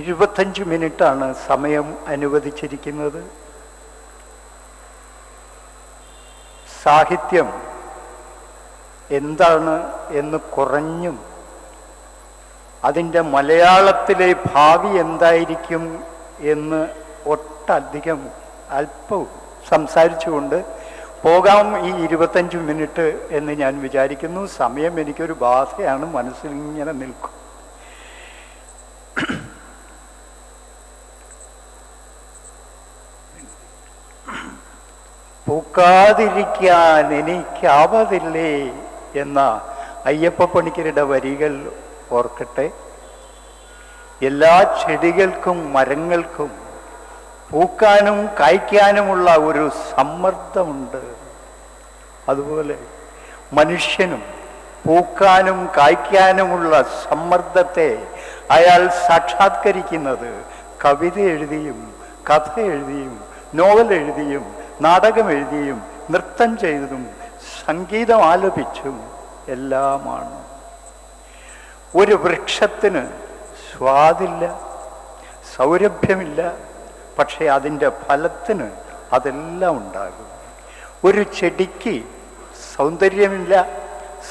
ഇരുപത്തഞ്ച് മിനിറ്റാണ് സമയം അനുവദിച്ചിരിക്കുന്നത്. സാഹിത്യം എന്താണ് എന്ന് കുറഞ്ഞും അതിന്റെ മലയാളത്തിലെ ഭാവി എന്തായിരിക്കും എന്ന് ഒട്ടധികം അല്പവും സംസാരിച്ചുകൊണ്ട് പോകാം ഈ ഇരുപത്തഞ്ച് മിനിറ്റ് എന്ന് ഞാൻ വിചാരിക്കുന്നു. സമയം എനിക്കൊരു ബാധയാണ് മനസ്സിൽ ഇങ്ങനെ നിൽക്കും. പൂക്കാതിരിക്കാൻ എനിക്കാവതില്ലേ എന്ന അയ്യപ്പ പണിക്കരുടെ വരികൾ ഓർക്കട്ടെ. എല്ലാ ചെടികൾക്കും മരങ്ങൾക്കും പൂക്കാനും കായ്ക്കാനുമുള്ള ഒരു സമ്മർദ്ദമുണ്ട്. അതുപോലെ മനുഷ്യനും പൂക്കാനും കായ്ക്കാനുമുള്ള സമ്മർദ്ദത്തെ അയാൾ സാക്ഷാത്കരിക്കുന്നത് കവിത എഴുതിയും കഥ എഴുതിയും നോവൽ എഴുതിയും നാടകം എഴുതിയും നൃത്തം ചെയ്തതും സംഗീതം ആലപിച്ചും എല്ലാമാണ്. ഒരു വൃക്ഷത്തിന് സ്വാദില്ല സൗരഭ്യമില്ല പക്ഷേ അതിന്റെ ഫലത്തിന് അതെല്ലാം ഉണ്ടാകും. ഒരു ചെടിക്ക് സൗന്ദര്യമില്ല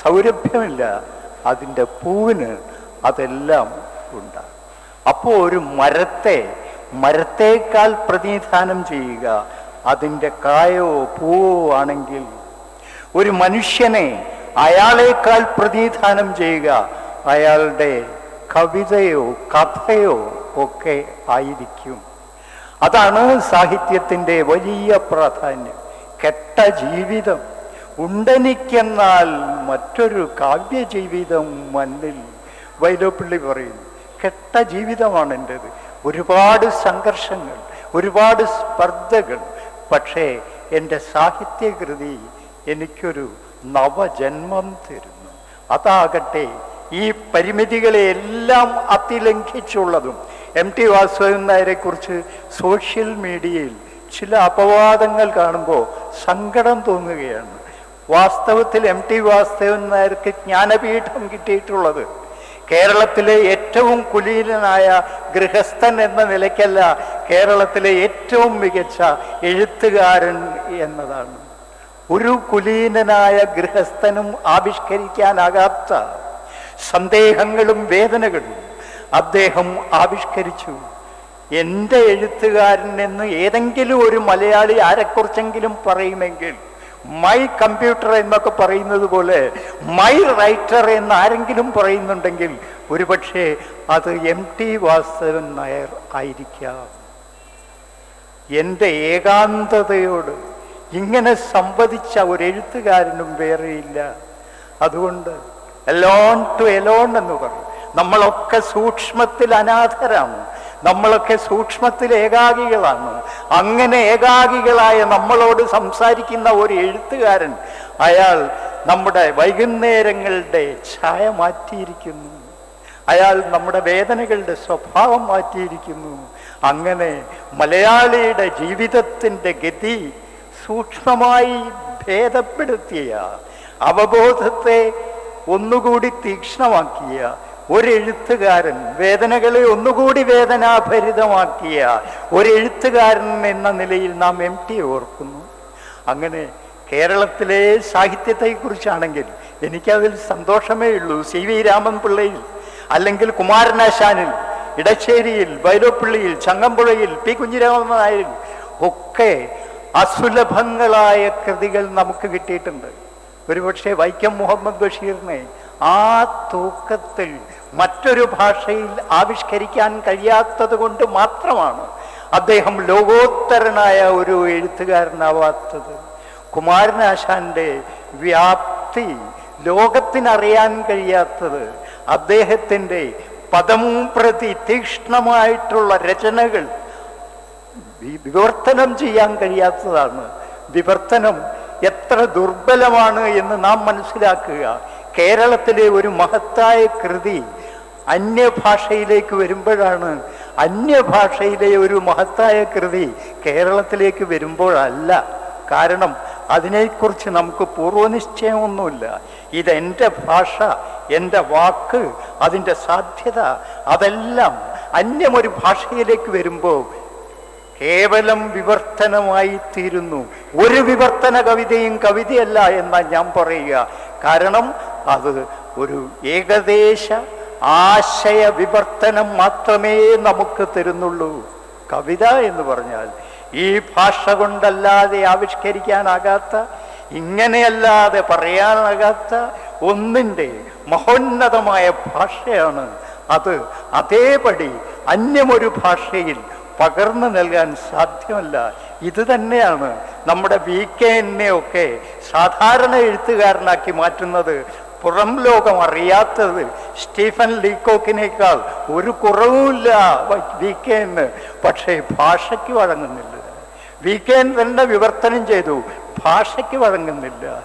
സൗരഭ്യമില്ല അതിന്റെ പൂവിന് അതെല്ലാം ഉണ്ടാകും. അപ്പോൾ ഒരു മരത്തെ മരത്തേക്കാൾ പ്രതിനിധാനം ചെയ്യുക അതിന്റെ കായോ പൂവോ ആണെങ്കിൽ ഒരു മനുഷ്യനെ അയാളേക്കാൾ പ്രതിനിധാനം ചെയ്യുക അയാളുടെ കവിതയോ കഥയോ ഒക്കെ ആയിരിക്കും. അതാണ് സാഹിത്യത്തിന്റെ വലിയ പ്രാധാന്യം. കെട്ട ജീവിതം ഉണ്ടെനിക്കെന്നാൽ മറ്റൊരു കാവ്യജീവിതം മണ്ണിൽ. വൈലോപ്പിള്ളി പറയുന്നു കെട്ട ജീവിതമാണ് എന്റെത് ഒരുപാട് സംഘർഷങ്ങൾ ഒരുപാട് സ്പർദ്ധകൾ പക്ഷേ എന്റെ സാഹിത്യകൃതി എനിക്കൊരു നവജന്മം തരുന്നു. അതാകട്ടെ ഈ പരിമിതികളെല്ലാം അതിലംഘിച്ചുള്ളതും എം ടി വാസുദേവൻ നായരെക്കുറിച്ച് സോഷ്യൽ മീഡിയയിൽ ചില അപവാദങ്ങൾ കാണുമ്പോൾ സങ്കടം തോന്നുകയാണ്. വാസ്തവത്തിൽ എം ടി വാസുദേവൻ നായർക്ക് ജ്ഞാനപീഠം കിട്ടിയിട്ടുള്ളത് കേരളത്തിലെ ഏറ്റവും കുലീനനായ ഗൃഹസ്ഥൻ എന്ന നിലയ്ക്കല്ല കേരളത്തിലെ ഏറ്റവും മികച്ച എഴുത്തുകാരൻ എന്നതാണ്. ഒരു കുലീനനായ ഗൃഹസ്ഥനും ആവിഷ്കരിക്കാനാകാത്ത സന്ദേഹങ്ങളും വേദനകളും അദ്ദേഹം ആവിഷ്കരിച്ചു. എന്റെ എഴുത്തുകാരൻ എന്ന് ഏതെങ്കിലും ഒരു മലയാളി ആരെക്കുറിച്ചെങ്കിലും പറയുമെങ്കിൽ മൈ കമ്പ്യൂട്ടർ എന്നൊക്കെ പറയുന്നത് പോലെ മൈ റൈറ്റർ എന്ന് ആരെങ്കിലും പറയുന്നുണ്ടെങ്കിൽ ഒരുപക്ഷെ അത് എം ടി വാസുദേവൻ നായർ ആയിരിക്കാം. എന്റെ ഏകാന്തതയോട് ഇങ്ങനെ സംവദിച്ച ഒരു എഴുത്തുകാരനും വേറെയില്ല. അതുകൊണ്ട് എലോൺ ടു എലോൺ എന്ന് പറയും. നമ്മളൊക്കെ സൂക്ഷ്മത്തിൽ അനാഥരാണ്. നമ്മളൊക്കെ സൂക്ഷ്മത്തിൽ ഏകാഗികളാണ്. അങ്ങനെ ഏകാഗികളായ നമ്മളോട് സംസാരിക്കുന്ന ഒരു എഴുത്തുകാരൻ അയാൾ നമ്മുടെ വൈകുന്നേരങ്ങളുടെ ഛായ മാറ്റിയിരിക്കുന്നു. അയാൾ നമ്മുടെ വേദനകളുടെ സ്വഭാവം മാറ്റിയിരിക്കുന്നു. അങ്ങനെ മലയാളിയുടെ ജീവിതത്തിന്റെ ഗതി സൂക്ഷ്മമായി ഭേദപ്പെടുത്തിയ അവബോധത്തെ ഒന്നുകൂടി തീക്ഷ്ണമാക്കിയ ഒരെഴുത്തുകാരൻ വേദനകളെ ഒന്നുകൂടി വേദനാഭരിതമാക്കിയ ഒരെഴുത്തുകാരൻ എന്ന നിലയിൽ നാം എം ടി ഓർക്കുന്നു. അങ്ങനെ കേരളത്തിലെ സാഹിത്യത്തെക്കുറിച്ചാണെങ്കിൽ എനിക്കതിൽ സന്തോഷമേ ഉള്ളൂ. സി വി രാമൻ പിള്ളയിൽ അല്ലെങ്കിൽ കുമാരനാശാനിൽ ഇടശ്ശേരിയിൽ വൈലോപ്പിള്ളിയിൽ ചങ്ങമ്പുഴയിൽ പി. കുഞ്ഞിരാമൻ നായർ ഒക്കെ അസുലഭങ്ങളായ കൃതികൾ നമുക്ക് കിട്ടിയിട്ടുണ്ട്. ഒരുപക്ഷെ വൈക്കം മുഹമ്മദ് ബഷീറിനെ ആ തൂക്കത്തിൽ മറ്റൊരു ഭാഷയിൽ ആവിഷ്കരിക്കാൻ കഴിയാത്തത് കൊണ്ട് മാത്രമാണ് അദ്ദേഹം ലോകോത്തരനായ ഒരു എഴുത്തുകാരനാവാത്തത്. കുമാരനാശാന്റെ വ്യാപ്തി ലോകത്തിനറിയാൻ കഴിയാത്തത് അദ്ദേഹത്തിന്റെ പദം പ്രതി തീക്ഷ്ണമായിട്ടുള്ള രചനകൾ വിവർത്തനം ചെയ്യാൻ കഴിയാത്തതാണ്. വിവർത്തനം എത്ര ദുർബലമാണ് എന്ന് നാം മനസ്സിലാക്കുക. കേരളത്തിലെ ഒരു മഹത്തായ കൃതി അന്യഭാഷയിലേക്ക് വരുമ്പോഴാണ്. അന്യഭാഷയിലെ ഒരു മഹത്തായ കൃതി കേരളത്തിലേക്ക് വരുമ്പോഴല്ല. കാരണം അതിനെക്കുറിച്ച് നമുക്ക് പൂർവനിശ്ചയമൊന്നുമില്ല. ഇതെന്റെ ഭാഷ എന്റെ വാക്ക് അതിന്റെ സാധ്യത അതെല്ലാം അന്യമൊരു ഭാഷയിലേക്ക് വരുമ്പോൾ കേവലം വിവർത്തനമായി തീരുന്നു. ഒരു വിവർത്തന കവിതയും കവിതയല്ല എന്നാണ് ഞാൻ പറയുക. കാരണം അത് ഒരു ഏകദേശ ആശയ വിവർത്തനം മാത്രമേ നമുക്ക് തരുന്നുള്ളൂ. കവിത എന്ന് പറഞ്ഞാൽ ഈ ഭാഷ കൊണ്ടല്ലാതെ ആവിഷ്കരിക്കാനാകാത്ത ഇങ്ങനെയല്ലാതെ പറയാനാകാത്ത ഒന്നിന്റെ മഹോന്നതമായ ഭാഷയാണ് അത്. അതേപടി അന്യമൊരു ഭാഷയിൽ പകർന്നു നൽകാൻ സാധ്യമല്ല. ഇത് തന്നെയാണ് നമ്മുടെ വി കെ എന്നെ ഒക്കെ സാധാരണ എഴുത്തുകാരനാക്കി മാറ്റുന്നത്. പുറം ലോകം അറിയാത്തത് സ്റ്റീഫൻ ലീക്കോക്കിനേക്കാൾ ഒരു കുറവുമില്ല വി കെ എന്ന് പക്ഷേ ഭാഷയ്ക്ക് വഴങ്ങുന്നില്ല. വി കെ തന്നെ വിവർത്തനം ചെയ്തു ഭാഷയ്ക്ക് വഴങ്ങുന്നില്ല.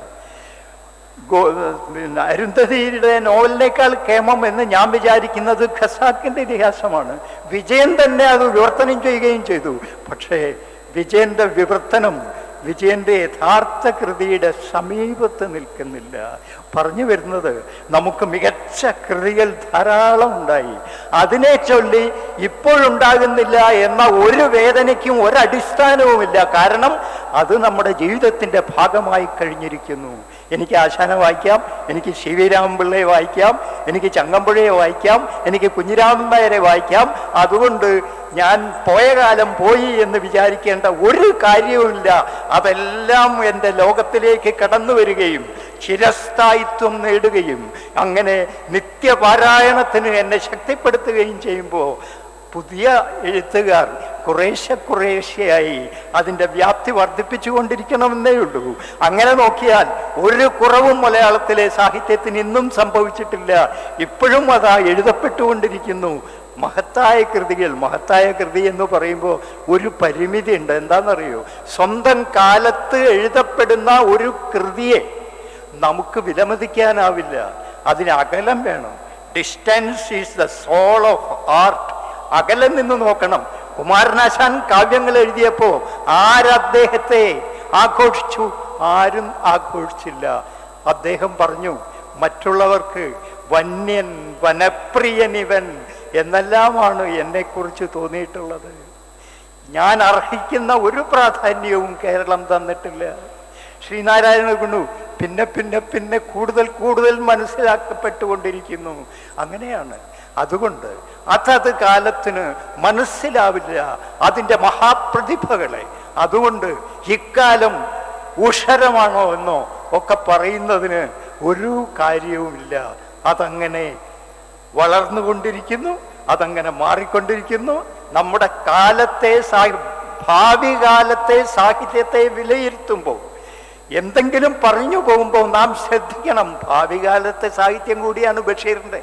അരുന്ധതിയുടെ നോവലിനേക്കാൾ കേമം എന്ന് ഞാൻ വിചാരിക്കുന്നത് ഖസാക്കിന്റെ ഇതിഹാസമാണ്. വിജയൻ തന്നെ അത് വിവർത്തനം ചെയ്യുകയും ചെയ്തു. പക്ഷേ വിജയന്റെ വിവർത്തനം വിജയന്റെ യഥാർത്ഥ കൃതിയുടെ സമീപത്ത് നിൽക്കുന്നില്ല. പറഞ്ഞു വരുന്നത് നമുക്ക് മികച്ച കൃതികൾ ധാരാളം ഉണ്ടായി. അതിനെ ചൊല്ലി ഇപ്പോഴുണ്ടാകുന്നില്ല എന്ന ഒരു വേദനയ്ക്കും ഒരടിസ്ഥാനവുമില്ല. കാരണം അത് നമ്മുടെ ജീവിതത്തിന്റെ ഭാഗമായി കഴിഞ്ഞിരിക്കുന്നു. എനിക്ക് ആശാന വായിക്കാം എനിക്ക് ശിവരാമപിള്ളയെ വായിക്കാം എനിക്ക് ചങ്ങമ്പുഴയെ വായിക്കാം എനിക്ക് കുഞ്ഞിരാമൻ നായരെ വായിക്കാം. അതുകൊണ്ട് ഞാൻ പോയ കാലം പോയി എന്ന് വിചാരിക്കേണ്ട ഒരു കാര്യവുമില്ല. അതെല്ലാം എന്റെ ലോകത്തിലേക്ക് കടന്നു വരികയും ചിരസ്ഥായിത്വം നേടുകയും അങ്ങനെ നിത്യപാരായണത്തിന് എന്നെ ശക്തിപ്പെടുത്തുകയും ചെയ്യുമ്പോൾ പുതിയ എഴുത്തുകാർ കുറേശ്ശെ കുറേശ്ശെയായി അതിന്റെ വ്യാപ്തി വർദ്ധിപ്പിച്ചു കൊണ്ടിരിക്കണമെന്നേ ഉള്ളൂ. അങ്ങനെ നോക്കിയാൽ ഒരു കുറവും മലയാളത്തിലെ സാഹിത്യത്തിന് ഇന്നും സംഭവിച്ചിട്ടില്ല. ഇപ്പോഴും അതാ എഴുതപ്പെട്ടുകൊണ്ടിരിക്കുന്നു. മഹത്തായ കൃതികൾ മഹത്തായ കൃതി എന്ന് പറയുമ്പോൾ ഒരു പരിമിതി ഉണ്ട്. എന്താണെന്നറിയോ? സ്വന്തം കാലത്ത് എഴുതപ്പെടുന്ന ഒരു കൃതിയെ നമുക്ക് വിലമതിക്കാനാവില്ല. അതിന് അകലം വേണം. Distance is the soul of art അകലം നിന്ന് നോക്കണം. കുമാരനാശാൻ കാവ്യങ്ങൾ എഴുതിയപ്പോ ആരദ്ദേഹത്തെ ആഘോഷിച്ചു? ആരും ആഘോഷിച്ചില്ല. അദ്ദേഹം പറഞ്ഞു മറ്റുള്ളവർക്ക് വന്യൻ വനപ്രിയനിവൻ എന്നെല്ലാമാണ് എന്നെക്കുറിച്ച് തോന്നിയിട്ടുള്ളത്. ഞാൻ അർഹിക്കുന്ന ഒരു പ്രാധാന്യവും കേരളം തന്നിട്ടില്ല. ശ്രീനാരായണ ഗുണു പിന്നെ പിന്നെ പിന്നെ കൂടുതൽ കൂടുതൽ മനസ്സിലാക്കപ്പെട്ടുകൊണ്ടിരിക്കുന്നു. അങ്ങനെയാണ്. അതുകൊണ്ട് അതത് കാലത്തിന് മനസ്സിലാവില്ല അതിന്റെ മഹാപ്രതിഭകളെ. അതുകൊണ്ട് ഇക്കാലം ഉഷരമാണോ എന്നോ ഒക്കെ പറയുന്നതിന് ഒരു കാര്യവുമില്ല. അതങ്ങനെ വളർന്നുകൊണ്ടിരിക്കുന്നു അതങ്ങനെ മാറിക്കൊണ്ടിരിക്കുന്നു. നമ്മുടെ കാലത്തെ ഭാവി കാലത്തെ സാഹിത്യത്തെ വിലയിരുത്തുമ്പോൾ എന്തെങ്കിലും പറഞ്ഞു പോകുമ്പോൾ നാം ശ്രദ്ധിക്കണം. ഭാവി കാലത്തെ സാഹിത്യം കൂടിയാണ് ബഷീറിന്റെ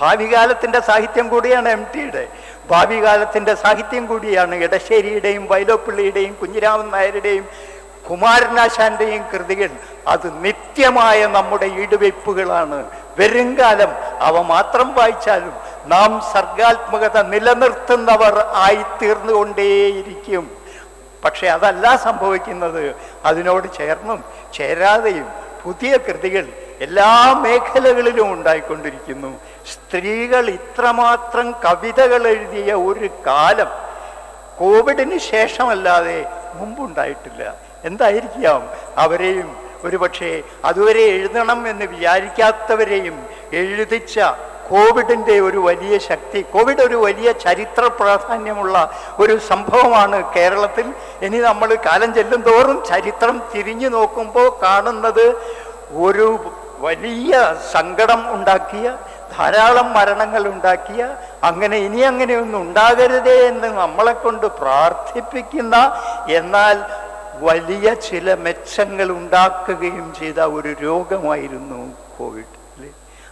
ഭാവി കാലത്തിന്റെ സാഹിത്യം കൂടിയാണ് എം ടിയുടെ ഭാവി കാലത്തിന്റെ സാഹിത്യം കൂടിയാണ് ഇടശ്ശേരിയുടെയും വൈലോപ്പിള്ളിയുടെയും കുഞ്ഞിരാമൻ നായരുടെയും കുമാരനാശാന്റെയും കൃതികൾ. അത് നിത്യമായ നമ്മുടെ ഈടുവയ്പ്പുകളാണ്. വരുംകാലം അവ മാത്രം വായിച്ചാലും നാം സർഗാത്മകത നിലനിർത്തുന്നവർ ആയിത്തീർന്നുകൊണ്ടേയിരിക്കും. പക്ഷെ അതല്ല സംഭവിക്കുന്നത്. അതിനോട് ചേർന്നും ചേരാതെയും പുതിയ കൃതികൾ എല്ലാ മേഖലകളിലും ഉണ്ടായിക്കൊണ്ടിരിക്കുന്നു. സ്ത്രീകൾ ഇത്രമാത്രം കവിതകൾ എഴുതിയ ഒരു കാലം കോവിഡിന് ശേഷമല്ലാതെ മുമ്പുണ്ടായിട്ടില്ല. എന്തായിരിക്കാം? അവരെയും ഒരുപക്ഷെ അതുവരെ എഴുതണം എന്ന് വിചാരിക്കാത്തവരെയും എഴുതിച്ച കോവിഡിന്റെ ഒരു വലിയ ശക്തി കോവിഡ് ഒരു വലിയ ചരിത്ര പ്രാധാന്യമുള്ള ഒരു സംഭവമാണ് കേരളത്തിൽ. ഇനി നമ്മൾ കാലം ചെല്ലും തോറും ചരിത്രം തിരിഞ്ഞു നോക്കുമ്പോൾ കാണുന്നത് ഒരു വലിയ സങ്കടം ഉണ്ടാക്കിയ ധാരാളം മരണങ്ങൾ ഉണ്ടാക്കിയ അങ്ങനെ ഇനി അങ്ങനെയൊന്നും ഉണ്ടാകരുതേ എന്ന് നമ്മളെ കൊണ്ട് പ്രാർത്ഥിപ്പിക്കുന്ന എന്നാൽ വലിയ ചില മെച്ചങ്ങൾ ഉണ്ടാക്കുകയും ചെയ്ത ഒരു രോഗമായിരുന്നു കോവിഡ്?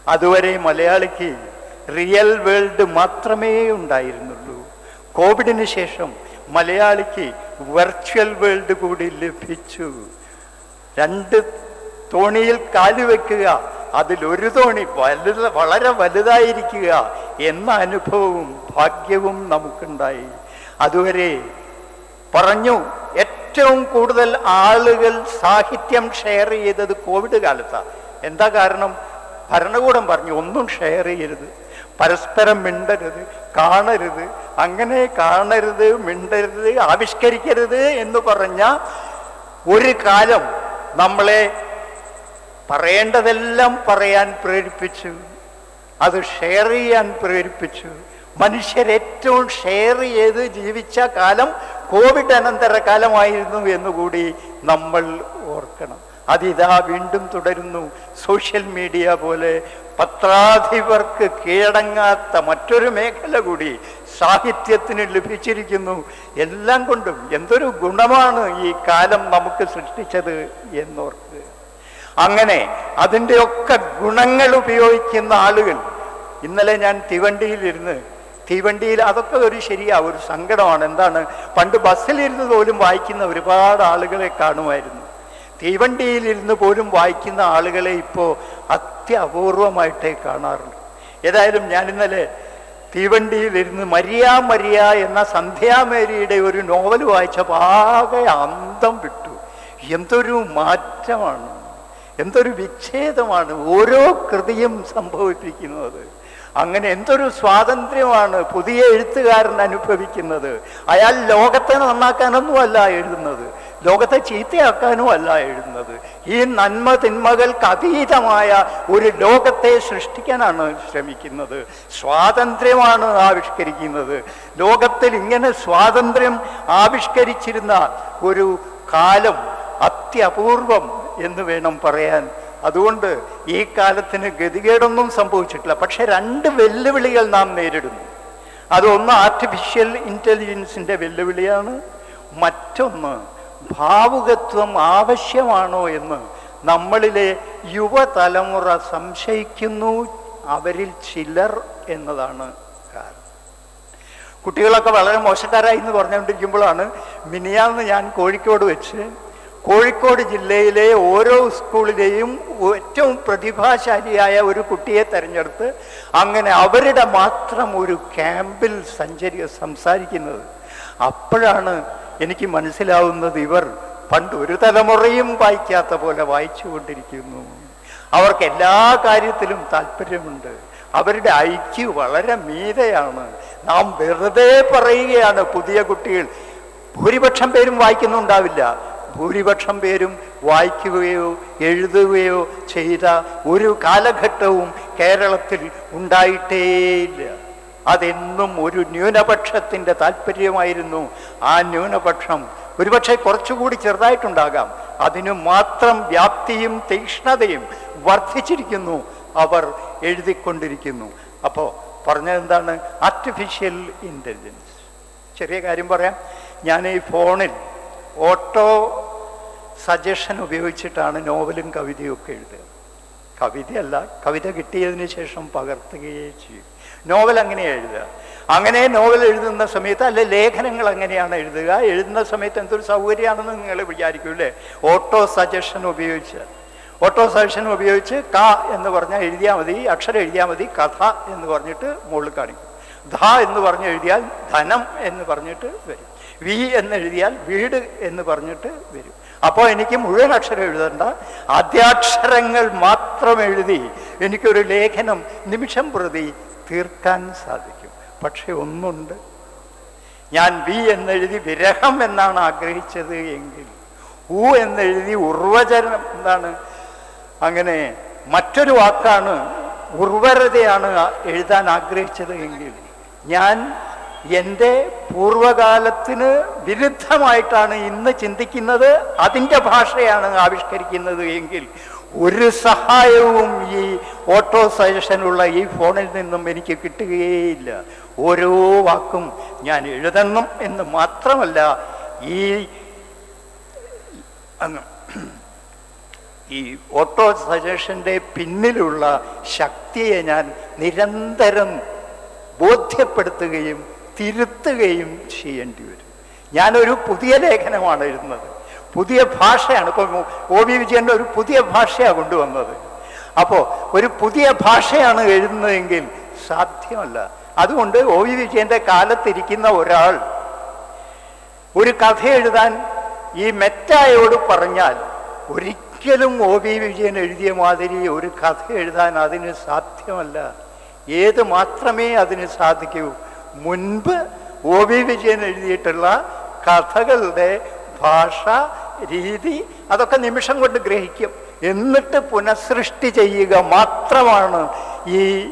അതുവരെ മലയാളിക്ക് റിയൽ വേൾഡ് മാത്രമേ ഉണ്ടായിരുന്നുള്ളൂ. കോവിഡിന് ശേഷം മലയാളിക്ക് വെർച്വൽ വേൾഡ് കൂടി ലഭിച്ചു. രണ്ട് തോണിയിൽ കാൽ വെക്കുക അതിലൊരു തോണി വലുത വളരെ വലുതായിരിക്കുക എന്ന അനുഭവവും ഭാഗ്യവും നമുക്കുണ്ടായി. അതുവരെ പറഞ്ഞു ഏറ്റവും കൂടുതൽ ആളുകൾ സാഹിത്യം ഷെയർ ചെയ്തത് കോവിഡ് കാലത്താണ് എന്താ കാരണം? ഭരണകൂടം പറഞ്ഞു ഒന്നും ഷെയർ ചെയ്യരുത്. പരസ്പരം മിണ്ടരുത് കാണരുത്. അങ്ങനെ കാണരുത് മിണ്ടരുത് ആവിഷ്കരിക്കരുത് എന്ന് പറഞ്ഞ ഒരു കാലം നമ്മളെ പറയേണ്ടതെല്ലാം പറയാൻ പ്രേരിപ്പിച്ചു. അത് ഷെയർ ചെയ്യാൻ പ്രേരിപ്പിച്ചു. മനുഷ്യരേറ്റവും ഷെയർ ചെയ്ത് ജീവിച്ച കാലം കോവിഡ് അനന്തര കാലമായിരുന്നു എന്നുകൂടി നമ്മൾ ഓർക്കണം. അതിതാ വീണ്ടും തുടരുന്നു. സോഷ്യൽ മീഡിയ പോലെ പത്രാധിപർക്ക് കീഴടങ്ങാത്ത മറ്റൊരു മേഖല കൂടി സാഹിത്യത്തിന് ലഭിച്ചിരിക്കുന്നു. എല്ലാം കൊണ്ടും എന്തൊരു ഗുണമാണ് ഈ കാലം നമുക്ക് സൃഷ്ടിച്ചത് എന്നോർക്കുക. അങ്ങനെ അതിന്റെയൊക്കെ ഗുണങ്ങൾ ഉപയോഗിക്കുന്ന ആളുകൾ. ഇന്നലെ ഞാൻ തീവണ്ടിയിലിരുന്ന് തീവണ്ടിയിൽ അതൊക്കെ ഒരു ശരിയാ ഒരു സങ്കടമാണ്. എന്താണ്? പണ്ട് ബസ്സിലിരുന്ന് പോലും വായിക്കുന്ന ഒരുപാട് ആളുകളെ കാണുമായിരുന്നു. തീവണ്ടിയിലിരുന്ന് പോലും വായിക്കുന്ന ആളുകളെ ഇപ്പോൾ അത്യപൂർവമായിട്ടേ കാണാറുള്ളൂ ഏതായാലും ഞാൻ ഇന്നലെ തീവണ്ടിയിലിരുന്ന് മരിയ മരിയ എന്ന സന്ധ്യാമേരിയുടെ ഒരു നോവൽ വായിച്ച ആകെ അന്തം വിട്ടു. എന്തൊരു മാറ്റമാണ്. എന്തൊരു വിച്ഛേദമാണ്. ഓരോ കൃതിയും സംഭവിപ്പിക്കുന്നത്. അങ്ങനെ എന്തൊരു സ്വാതന്ത്ര്യമാണ് പുതിയ എഴുത്തുകാരൻ അനുഭവിക്കുന്നത്. അയാൾ ലോകത്തെ നന്നാക്കാനൊന്നും അല്ല എഴുതുന്നത്. ലോകത്തെ ചീത്തയാക്കാനും അല്ല എഴുതുന്നത്. ഈ നന്മ തിന്മകൾക്ക് അതീതമായ ഒരു ലോകത്തെ സൃഷ്ടിക്കാനാണ് ശ്രമിക്കുന്നത്. സ്വാതന്ത്ര്യമാണ് ആവിഷ്കരിക്കുന്നത്. ലോകത്തിൽ ഇങ്ങനെ സ്വാതന്ത്ര്യം ആവിഷ്കരിച്ചിരുന്ന ഒരു കാലം അത്യപൂർവം എന്ന് വേണം പറയാൻ. അതുകൊണ്ട് ഈ കാലത്തിന് ഗതികേടൊന്നും സംഭവിച്ചിട്ടില്ല. പക്ഷെ രണ്ട് വെല്ലുവിളികൾ നാം നേരിടുന്നു. അതൊന്ന് ആർട്ടിഫിഷ്യൽ ഇന്റലിജൻസിന്റെ വെല്ലുവിളിയാണ്. മറ്റൊന്ന് ഭാവുകത്വം ആവശ്യമാണോ എന്ന് നമ്മളിലെ യുവതലമുറ സംശയിക്കുന്നു. അവരിൽ ചിലർ എന്നതാണ് കാരണം. കുട്ടികളൊക്കെ വളരെ മോശക്കാരായി എന്ന് പറഞ്ഞുകൊണ്ടിരിക്കുമ്പോഴാണ് മിനിയാന്ന് ഞാൻ കോഴിക്കോട് വെച്ച് കോഴിക്കോട് ജില്ലയിലെ ഓരോ സ്കൂളിലെയും ഏറ്റവും പ്രതിഭാശാലിയായ ഒരു കുട്ടിയെ തെരഞ്ഞെടുത്ത് അങ്ങനെ അവരുടെ മാത്രം ഒരു ക്യാമ്പിൽ സഞ്ചരി സംസാരിക്കുന്നത്. അപ്പോഴാണ് എനിക്ക് മനസ്സിലാവുന്നത് ഇവർ പണ്ട് ഒരു തലമുറയും വായിക്കാത്ത പോലെ വായിച്ചുകൊണ്ടിരിക്കുന്നു. അവർക്ക് എല്ലാ കാര്യത്തിലും താല്പര്യമുണ്ട്. അവരുടെ ഐക്യു വളരെ മീതയാണ്. നാം വെറുതെ പറയുകയാണ് പുതിയ കുട്ടികൾ. ഭൂരിപക്ഷം പേരും വായിക്കുന്നുണ്ടാവില്ല. ഭൂരിപക്ഷം പേരും വായിക്കുകയോ എഴുതുകയോ ചെയ്ത ഒരു കാലഘട്ടവും കേരളത്തിൽ ഉണ്ടായിട്ടേയില്ല. അതെന്നും ഒരു ന്യൂനപക്ഷത്തിന്റെ താല്പര്യമായിരുന്നു. ആ ന്യൂനപക്ഷം ഒരുപക്ഷെ കുറച്ചുകൂടി ചെറുതായിട്ടുണ്ടാകാം. അതിനു മാത്രം വ്യാപ്തിയും തീക്ഷ്ണതയും വർദ്ധിച്ചിരിക്കുന്നു. അവർ എഴുതിക്കൊണ്ടിരിക്കുന്നു. അപ്പോൾ പറഞ്ഞതെന്താണ് ആർട്ടിഫിഷ്യൽ ഇന്റലിജൻസ് ചെറിയ കാര്യം പറയാം. ഞാൻ ഈ ഫോണിൽ ഓട്ടോ സജഷൻ ഉപയോഗിച്ചിട്ടാണ് നോവലും കവിതയും ഒക്കെ എഴുതുക. കവിതയല്ല കവിത കിട്ടിയതിന് ശേഷം പകർത്തുകയേ ചെയ്യും. നോവൽ അങ്ങനെ എഴുതുക. അങ്ങനെ നോവൽ എഴുതുന്ന സമയത്ത് അല്ലെ ലേഖനങ്ങൾ അങ്ങനെയാണ് എഴുതുക. എഴുതുന്ന സമയത്ത് എന്തൊരു സൗകര്യമാണെന്ന് നിങ്ങൾ വിചാരിക്കും അല്ലേ? ഓട്ടോ സജഷൻ ഉപയോഗിച്ച്. ഓട്ടോ സജഷൻ ഉപയോഗിച്ച് ക എന്ന് പറഞ്ഞാൽ എഴുതിയാൽ മതി അക്ഷരം എഴുതിയാൽ മതി കഥ എന്ന് പറഞ്ഞിട്ട് മുകളിൽ കാണിക്കും. ധ എന്ന് പറഞ്ഞ് എഴുതിയാൽ ധനം എന്ന് പറഞ്ഞിട്ട് വരും. വി എന്ന് എഴുതിയാൽ വീട് എന്ന് പറഞ്ഞിട്ട് വരും. അപ്പോൾ എനിക്ക് മുഴുവൻ അക്ഷരം എഴുതണ്ട. ആദ്യാക്ഷരങ്ങൾ മാത്രം എഴുതി എനിക്കൊരു ലേഖനം നിമിഷം പ്രതി തീർക്കാൻ സാധിക്കും. പക്ഷെ ഒന്നുണ്ട്. ഞാൻ വി എന്നെഴുതി വിരഹം എന്നാണ് ആഗ്രഹിച്ചത് എങ്കിൽ ഉ എന്നെഴുതി ഉർവചനം എന്താണ് അങ്ങനെ മറ്റൊരു വാക്കാണ് ഉർവരതയാണ് എഴുതാൻ ആഗ്രഹിച്ചത് എങ്കിൽ ഞാൻ എന്റെ പൂർവകാലത്തിന് വിരുദ്ധമായിട്ടാണ് ഇന്ന് ചിന്തിക്കുന്നത്. അതിന്റെ ഭാഷയാണ് ആവിഷ്കരിക്കുന്നത് എങ്കിൽ ഒരു സഹായവും ഈ ഓട്ടോ സജഷനുള്ള ഈ ഫോണിൽ നിന്നും എനിക്ക് കിട്ടുകയേയില്ല. ഓരോ വാക്കും ഞാൻ എഴുതണം എന്ന് മാത്രമല്ല ഈ ഈ ഓട്ടോ സജഷന്റെ പിന്നിലുള്ള ശക്തിയെ ഞാൻ നിരന്തരം ബോധ്യപ്പെടുത്തുകയും തിരുത്തുകയും ചെയ്യേണ്ടി വരും. ഞാനൊരു പുതിയ ലേഖനമാണ് എഴുതുന്നത്. പുതിയ ഭാഷയാണ്. ഇപ്പോൾ ഒ വി വിജയന്റെ ഒരു പുതിയ ഭാഷയാണ് കൊണ്ടുവന്നത്. അപ്പോൾ ഒരു പുതിയ ഭാഷയാണ് എഴുതുന്നതെങ്കിൽ സാധ്യമല്ല. അതുകൊണ്ട് ഒ വി വിജയന്റെ കാലത്തിരിക്കുന്ന ഒരാൾ ഒരു കഥ എഴുതാൻ ഈ മെറ്റായോട് പറഞ്ഞാൽ ഒരിക്കലും ഒ വി വിജയൻ എഴുതിയ മാതിരി ഒരു കഥ എഴുതാൻ അതിന് സാധ്യമല്ല. ഏത് മാത്രമേ അതിന് സാധിക്കൂ? മുൻപ് ഒ വി വിജയൻ എഴുതിയിട്ടുള്ള കഥകളുടെ ഭാഷ രീതി അതൊക്കെ നിമിഷം കൊണ്ട് ഗ്രഹിക്കും. എന്നിട്ട് പുനഃസൃഷ്ടി ചെയ്യുക മാത്രമാണ് ഈ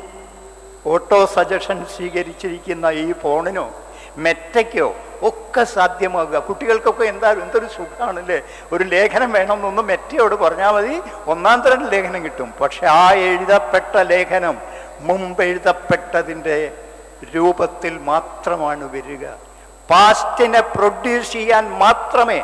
ഓട്ടോ സജഷൻ സ്വീകരിച്ചിരിക്കുന്ന ഈ ഫോണിനോ മെറ്റയ്ക്കോ ഒക്കെ സാധ്യമാകുക കുട്ടികൾക്കൊക്കെ എന്തായാലും എന്തൊരു സുഖമാണല്ലേ ഒരു ലേഖനം വേണമെന്നൊന്ന് മെറ്റയോട് പറഞ്ഞാൽ മതി. ഒന്നാം തരം ലേഖനം കിട്ടും. പക്ഷെ ആ എഴുതപ്പെട്ട ലേഖനം മുമ്പ് എഴുതപ്പെട്ടതിന്റെ രൂപത്തിൽ മാത്രമാണ് വരിക. പാസ്റ്റിനെ പ്രൊഡ്യൂസ് ചെയ്യാൻ മാത്രമേ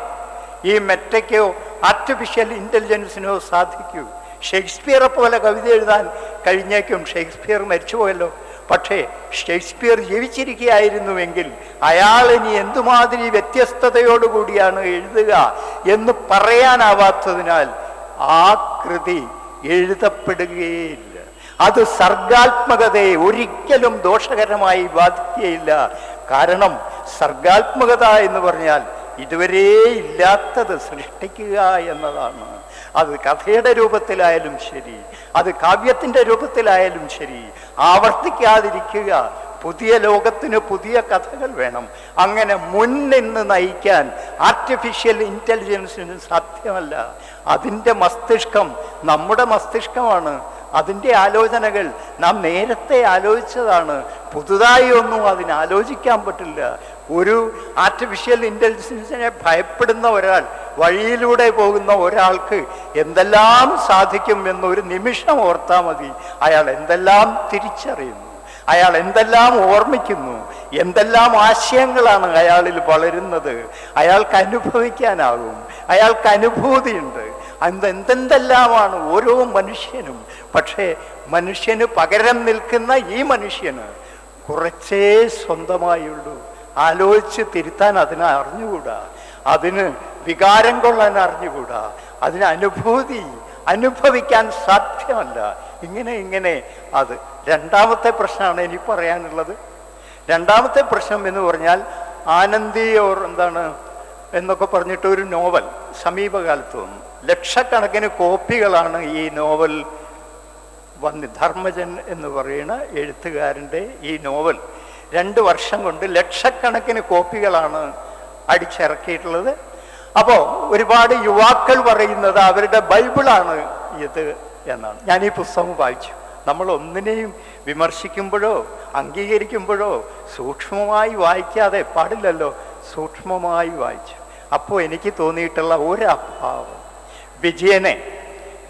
ഈ മെറ്റയ്ക്കോ ആർട്ടിഫിഷ്യൽ ഇന്റലിജൻസിനോ സാധിക്കൂ. ഷേക്സ്പിയറെ പോലെ കവിത എഴുതാൻ കഴിഞ്ഞേക്കും. ഷേക്സ്പിയർ മരിച്ചുപോയല്ലോ. പക്ഷേ ഷേക്സ്പിയർ ജീവിച്ചിരിക്കുകയായിരുന്നുവെങ്കിൽ അയാൾ ഇനി എന്തുമാതിരി വ്യത്യസ്തതയോടുകൂടിയാണ് എഴുതുക എന്ന് പറയാനാവാത്തതിനാൽ ആ കൃതി എഴുതപ്പെടുകയില്ല അത് സർഗാത്മകതയെ ഒരിക്കലും ദോഷകരമായി ബാധിക്കുകയില്ല. കാരണം സർഗാത്മകത എന്ന് പറഞ്ഞാൽ ഇതുവരെ ഇല്ലാത്തത് സൃഷ്ടിക്കുക എന്നതാണ്. അത് കഥയുടെ രൂപത്തിലായാലും ശരി അത് കാവ്യത്തിന്റെ രൂപത്തിലായാലും ശരി ആവർത്തിക്കാതിരിക്കുക. പുതിയ ലോകത്തിന് പുതിയ കഥകൾ വേണം. അങ്ങനെ മുന്നിന്ന് നയിക്കാൻ ആർട്ടിഫിഷ്യൽ ഇന്റലിജൻസിന് സാധ്യമല്ല. അതിന്റെ മസ്തിഷ്കം നമ്മുടെ മസ്തിഷ്കമാണ്. അതിന്റെ ആലോചനകൾ നാം നേരത്തെ ആലോചിച്ചതാണ്. പുതുതായി ഒന്നും അതിന് ആലോചിക്കാൻ പറ്റില്ല. ഒരു ആർട്ടിഫിഷ്യൽ ഇന്റലിജൻസിനെ ഭയപ്പെടുന്ന ഒരാൾ വഴിയിലൂടെ പോകുന്ന ഒരാൾക്ക് എന്തെല്ലാം സാധിക്കും എന്നൊരു നിമിഷം ഓർത്താൽ മതി. അയാൾ എന്തെല്ലാം തിരിച്ചറിയുന്നു? അയാൾ എന്തെല്ലാം ഓർമ്മിക്കുന്നു? എന്തെല്ലാം ആശയങ്ങളാണ് അയാളിൽ വളരുന്നത്? അയാൾക്ക് അനുഭവിക്കാനാകും. അയാൾക്ക് അനുഭൂതിയുണ്ട്. അത് എന്തെന്തെല്ലാമാണ് ഓരോ മനുഷ്യനും. പക്ഷേ മനുഷ്യന് പകരം നിൽക്കുന്ന ഈ മനുഷ്യന് കുറച്ചേ സ്വന്തമായുള്ളൂ. ആലോചിച്ച് തിരുത്താൻ അതിനെ അറിഞ്ഞുകൂടാ. അതിന് വികാരം കൊള്ളാൻ അറിഞ്ഞുകൂടാ. അതിന് അനുഭൂതി അനുഭവിക്കാൻ സാധ്യമല്ല. ഇങ്ങനെ ഇങ്ങനെ. അത് രണ്ടാമത്തെ പ്രശ്നമാണ് എനിക്ക് പറയാനുള്ളത്. രണ്ടാമത്തെ പ്രശ്നം എന്ന് പറഞ്ഞാൽ ആനന്ദി ഓർ എന്താണ് എന്നൊക്കെ പറഞ്ഞിട്ട് ഒരു നോവൽ. സമീപകാലത്ത് ലക്ഷക്കണക്കിന് കോപ്പികളാണ് ഈ നോവൽ വന്ന് ധർമ്മജൻ എന്ന് പറയുന്ന എഴുത്തുകാരന്റെ ഈ നോവൽ. രണ്ട് വർഷം കൊണ്ട് ലക്ഷക്കണക്കിന് കോപ്പികളാണ് അടിച്ചിറക്കിയിട്ടുള്ളത്. അപ്പോൾ ഒരുപാട് യുവാക്കൾ പറയുന്നത് അവരുടെ ബൈബിളാണ് ഇത് എന്നാണ്. ഞാൻ ഈ പുസ്തകം വായിച്ചു. നമ്മൾ ഒന്നിനെയും വിമർശിക്കുമ്പോഴോ അംഗീകരിക്കുമ്പോഴോ സൂക്ഷ്മമായി വായിക്കാതെ പാടില്ലല്ലോ. സൂക്ഷ്മമായി വായിച്ചു. അപ്പോൾ എനിക്ക് തോന്നിയിട്ടുള്ള ഒരു അഭാവം വിജയനെ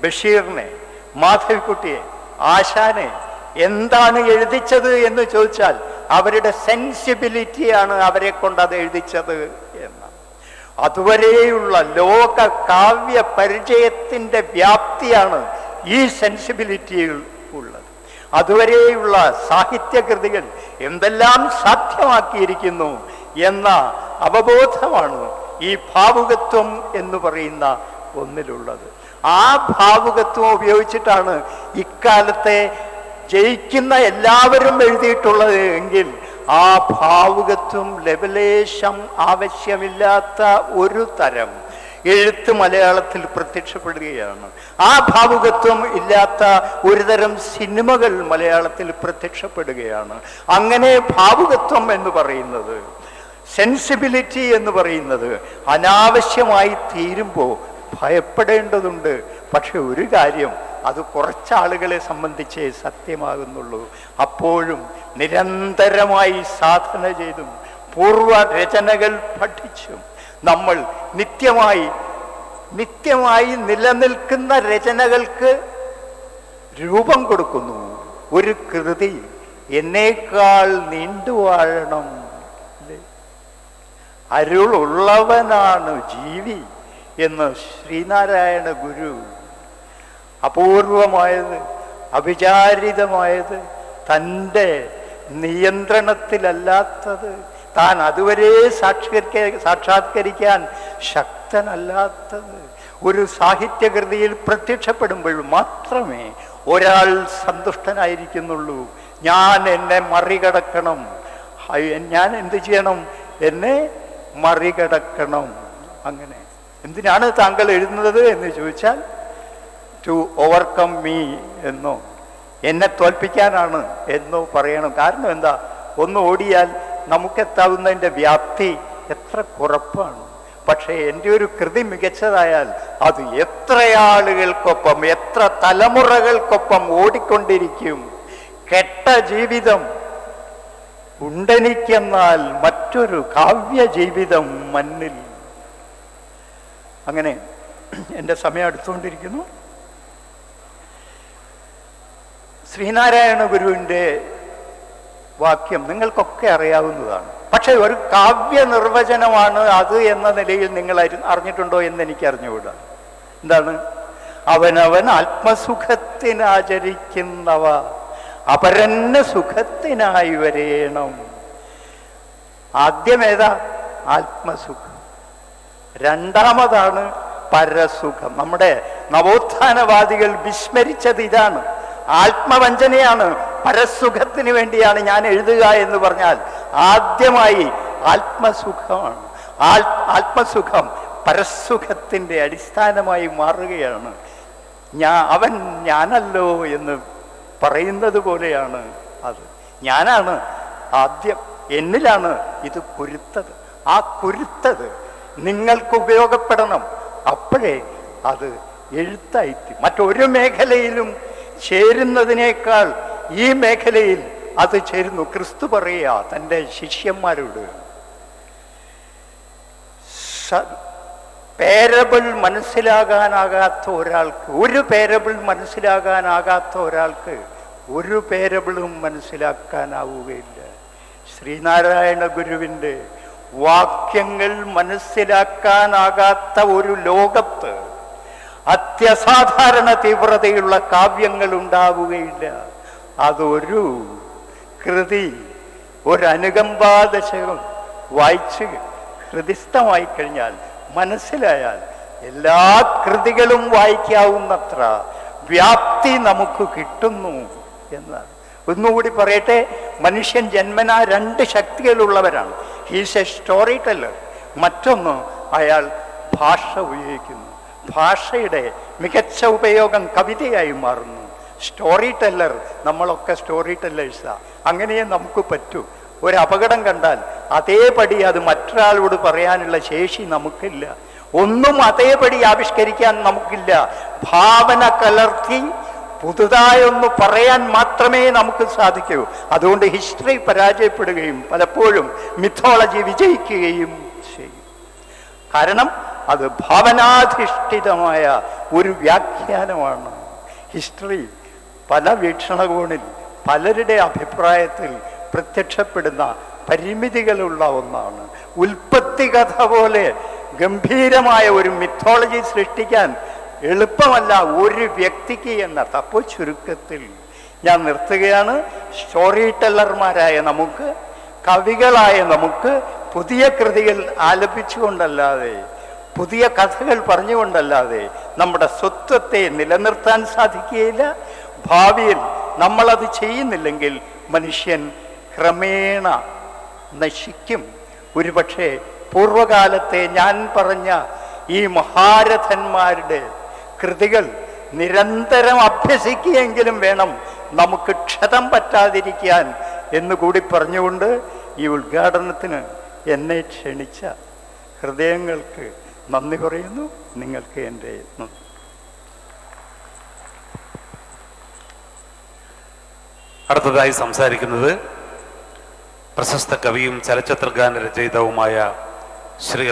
ബഷീറിനെ മാധവിക്കുട്ടിയെ ആശാനെ എന്താണ് എഴുതിച്ചത് എന്ന് ചോദിച്ചാൽ അവരുടെ സെൻസിബിലിറ്റിയാണ് അവരെ കൊണ്ട് അത് എഴുതിച്ചത് എന്ന്. അതുവരെയുള്ള ലോക കാവ്യ പരിചയത്തിന്റെ വ്യാപ്തിയാണ് ഈ സെൻസിബിലിറ്റിയിൽ ഉള്ളത്. അതുവരെയുള്ള സാഹിത്യകൃതികൾ എന്തെല്ലാം സാധ്യമാക്കിയിരിക്കുന്നു എന്ന അവബോധമാണ് ഈ ഭാവുകത്വം എന്ന് പറയുന്ന ഒന്നിലുള്ളത്. ആ ഭാവുകത്വം ഉപയോഗിച്ചിട്ടാണ് ഇക്കാലത്തെ ജയിക്കുന്ന എല്ലാവരും എഴുതിയിട്ടുള്ളത് എങ്കിൽ ആ ഭാവുകത്വം ലവലേശം ആവശ്യമില്ലാത്ത ഒരു തരം എഴുത്ത് മലയാളത്തിൽ പ്രത്യക്ഷപ്പെടുകയാണ്. ആ ഭാവുകത്വം ഇല്ലാത്ത ഒരുതരം സിനിമകൾ മലയാളത്തിൽ പ്രത്യക്ഷപ്പെടുകയാണ്. അങ്ങനെ ഭാവുകത്വം എന്ന് പറയുന്നത് സെൻസിബിലിറ്റി എന്ന് പറയുന്നത് അനാവശ്യമായി തീരുമ്പോൾ ഭയപ്പെടേണ്ടതുണ്ട്. പക്ഷെ ഒരു കാര്യം അത് കുറച്ചാളുകളെ സംബന്ധിച്ചേ സത്യമാകുന്നുള്ളൂ. അപ്പോഴും നിരന്തരമായി സാധന ചെയ്തും പൂർവ രചനകൾ പഠിച്ചും നമ്മൾ നിത്യമായി നിത്യമായി നിലനിൽക്കുന്ന രചനകൾക്ക് രൂപം കൊടുക്കുന്നു. ഒരു കൃതി എന്നേക്കാൾ നീണ്ടുവാഴണം? അരുളുള്ളവനാണ് ജീവി എന്ന് ശ്രീനാരായണ ഗുരു അപൂർവമായത് അവിചാരിതമായത് തന്റെ നിയന്ത്രണത്തിലല്ലാത്തത്. താൻ അതുവരെ സാക്ഷാത്കരിക്ക സാക്ഷാത്കരിക്കാൻ ശക്തനല്ലാത്തത്. ഒരു സാഹിത്യകൃതിയിൽ പ്രത്യക്ഷപ്പെടുമ്പോൾ മാത്രമേ ഒരാൾ സന്തുഷ്ടനായിരിക്കുന്നുള്ളൂ. ഞാൻ എന്നെ മറികടക്കണം. ഞാൻ എന്ത് ചെയ്യണം? എന്നെ മറികടക്കണം. അങ്ങനെ. എന്തിനാണ് താങ്കൾ എഴുതുന്നത് എന്ന് ചോദിച്ചാൽ ടു ഓവർകം മീ എന്നോ എന്നെ തോൽപ്പിക്കാനാണ് എന്നോ പറയണം. കാരണം എന്താ? ഒന്ന് ഓടിയാൽ നമുക്കെത്താവുന്നതിന്റെ വ്യാപ്തി എത്ര കുറപ്പാണ്. പക്ഷേ എന്റെ ഒരു കൃതി മികച്ചതായാൽ അത് എത്ര ആളുകൾക്കൊപ്പം എത്ര തലമുറകൾക്കൊപ്പം ഓടിക്കൊണ്ടിരിക്കും. കെട്ട ജീവിതം ഉണ്ടെനിക്കെന്നാൽ മറ്റൊരു കാവ്യ ജീവിതം മണ്ണിൽ. അങ്ങനെ എന്റെ സമയം എടുത്തുകൊണ്ടിരിക്കുന്നു ശ്രീനാരായണ ഗുരുവിന്റെ വാക്യം നിങ്ങൾക്കൊക്കെ അറിയാവുന്നതാണ്. പക്ഷെ ഒരു കാവ്യ നിർവചനമാണ് അത് എന്ന നിലയിൽ നിങ്ങൾ അറിഞ്ഞിട്ടുണ്ടോ എന്ന് എനിക്ക് അറിഞ്ഞുകൂടാ. എന്താണ്? അവനവൻ ആത്മസുഖത്തിനാചരിക്കുന്നവ. അപരന് സുഖത്തിനായി വരേണം. ആദ്യം ഏതാ ആത്മസുഖം. രണ്ടാമതാണ് പരസുഖം. നമ്മുടെ നവോത്ഥാനവാദികൾ വിസ്മരിച്ചത് ഇതാണ്. ആത്മവഞ്ചനയാണ്. പരസുഖത്തിന് വേണ്ടിയാണ് ഞാൻ എഴുതുക എന്ന് പറഞ്ഞാൽ ആദ്യമായി ആത്മസുഖമാണ്. ആത്മസുഖം പരസുഖത്തിന്റെ അടിസ്ഥാനമായി മാറുകയാണ്. ഞാ അവൻ ഞാനല്ലോ എന്ന് പറയുന്നത് പോലെയാണ് അത്. ഞാനാണ് ആദ്യം എന്നിലാണ് ഇത് കുരുത്തത് ആ കുരുത്തത് നിങ്ങൾക്ക് ഉപയോഗപ്പെടണം. അപ്പോഴേ അത് എഴുത്തായിത്തി മറ്റൊരു മേഖലയിലും ചേരുന്നതിനേക്കാൾ ഈ മേഖലയിൽ അത് ചേരുന്നു. ക്രിസ്തു പറയുക തന്റെ ശിഷ്യന്മാരോട് പേരബിൾ മനസ്സിലാകാനാകാത്ത ഒരാൾക്ക് ഒരു പേരബിൾ മനസ്സിലാകാനാകാത്ത ഒരാൾക്ക് ഒരു പേരബിളും മനസ്സിലാക്കാനാവുകയില്ല. ശ്രീനാരായണ ഗുരുവിന്റെ വാക്യങ്ങൾ മനസ്സിലാക്കാനാകാത്ത ഒരു ലോകത്ത് അത്യസാധാരണ തീവ്രതയുള്ള കാവ്യങ്ങൾ ഉണ്ടാവുകയില്ല. അതൊരു കൃതി ഒരനുകമ്പാദശകം വായിച്ച് ഹൃദിസ്ഥമായി കഴിഞ്ഞാൽ മനസ്സിലായാൽ എല്ലാ കൃതികളും വായിക്കാവുന്നത്ര വ്യാപ്തി നമുക്ക് കിട്ടുന്നു എന്നാണ്. ഒന്നുകൂടി പറയട്ടെ മനുഷ്യൻ ജന്മന രണ്ട് ശക്തികളുള്ളവരാണ്. ഹീസ് എ സ്റ്റോറി ടെല്ലർ മറ്റൊന്ന് അയാൾ ഭാഷ ഉപയോഗിക്കുന്നു. ഭാഷയുടെ മികച്ച ഉപയോഗം കവിതയായി മാറുന്നു. സ്റ്റോറി ടെല്ലർ നമ്മളൊക്കെ സ്റ്റോറി ടെല്ലേഴ്സാണ് അങ്ങനെയേ നമുക്ക് പറ്റൂ. ഒരു അപകടം കണ്ടാൽ അതേപടി അത് മറ്റൊരാളോട് പറയാനുള്ള ശേഷി നമുക്കില്ല. ഒന്നും അതേപടി ആവിഷ്കരിക്കാൻ നമുക്കില്ല. ഭാവന കലർത്തി പുതുതായൊന്ന് പറയാൻ മാത്രമേ നമുക്ക് സാധിക്കൂ. അതുകൊണ്ട് ഹിസ്റ്ററി പരാജയപ്പെടുകയും പലപ്പോഴും മിഥോളജി വിജയിക്കുകയും ചെയ്യും. കാരണം അത് ഭാവനാധിഷ്ഠിതമായ ഒരു വ്യാഖ്യാനമാണ്. ഹിസ്റ്ററി പല വീക്ഷണകോണിൽ പലരുടെ അഭിപ്രായത്തിൽ പ്രത്യക്ഷപ്പെടുന്ന പരിമിതികളുള്ള ഒന്നാണ്. ഉൽപ്പത്തി കഥ പോലെ ഗംഭീരമായ ഒരു മിത്തോളജി സൃഷ്ടിക്കാൻ എളുപ്പമല്ല ഒരു വ്യക്തിക്ക് എന്നർത്ഥം അപ്പോൾ ചുരുക്കത്തിൽ. ഞാൻ നിർത്തുകയാണ്. സ്റ്റോറി ടെല്ലർമാരായ നമുക്ക് കവികളായ നമുക്ക് പുതിയ കൃതികൾ ആലപിച്ചുകൊണ്ടല്ലാതെ പുതിയ കഥകൾ പറഞ്ഞുകൊണ്ടല്ലാതെ നമ്മുടെ സ്വത്വത്തെ നിലനിർത്താൻ സാധിക്കുകയില്ല. ഭാവിയിൽ നമ്മളത് ചെയ്യുന്നില്ലെങ്കിൽ മനുഷ്യൻ ക്രമേണ നശിക്കും. ഒരുപക്ഷെ പൂർവകാലത്തെ ഞാൻ പറഞ്ഞ ഈ മഹാരഥന്മാരുടെ കൃതികൾ നിരന്തരം അഭ്യസിക്കുകയെങ്കിലും വേണം നമുക്ക് ക്ഷതം പറ്റാതിരിക്കാൻ എന്നുകൂടി പറഞ്ഞുകൊണ്ട് ഈ ഉദ്ഘാടനത്തിന് എന്നെ ക്ഷണിച്ച ഹൃദയങ്ങൾക്ക് നന്ദി പറയുന്നു. നിങ്ങൾക്ക് എന്റെ നന്ദി. അടുത്തതായി സംസാരിക്കുന്നത് പ്രശസ്ത കവിയും ചലച്ചിത്രഗാന രചയിതാവുമായ ശ്രീ